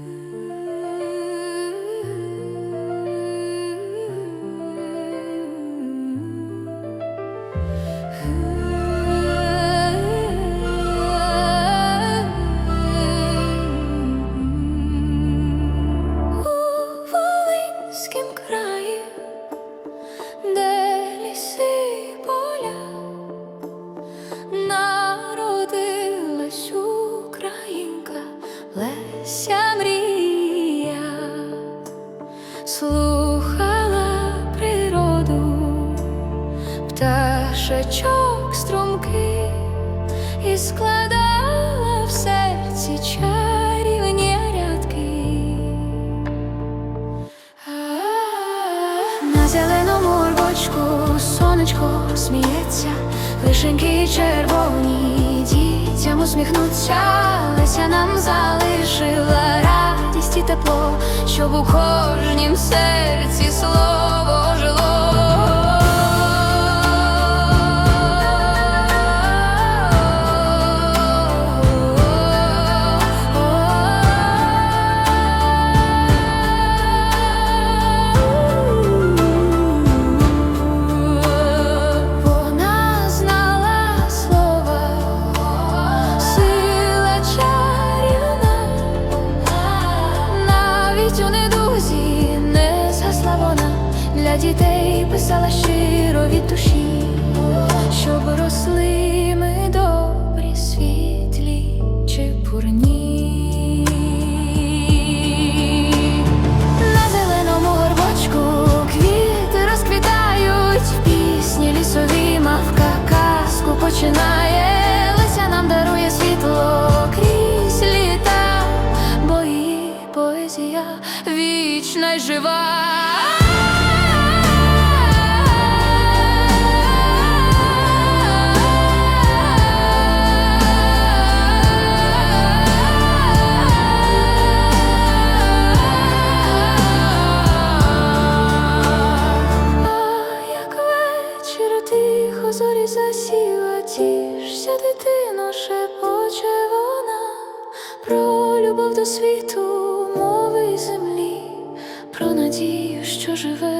Ooh. Пташечок струмки і складала в серці чарівні рядки. На зеленому горбочку сонечко сміється, вишеньки червоні дітям усміхнуться, Леся нам залишила радість і тепло, щоб у кожнім серці слово жило. Дітей писала щиро від душі, щоб росли ми добрі, світлі, чепурні. На зеленому горбочку квіти розквітають, пісні лісові мавка казку починає. Нам дарує світло крізь літа, бо її поезія вічна й жива. Засіла, тішся, дитино, шепоче вона про любов до світу, мови й землі, про надію, що живе.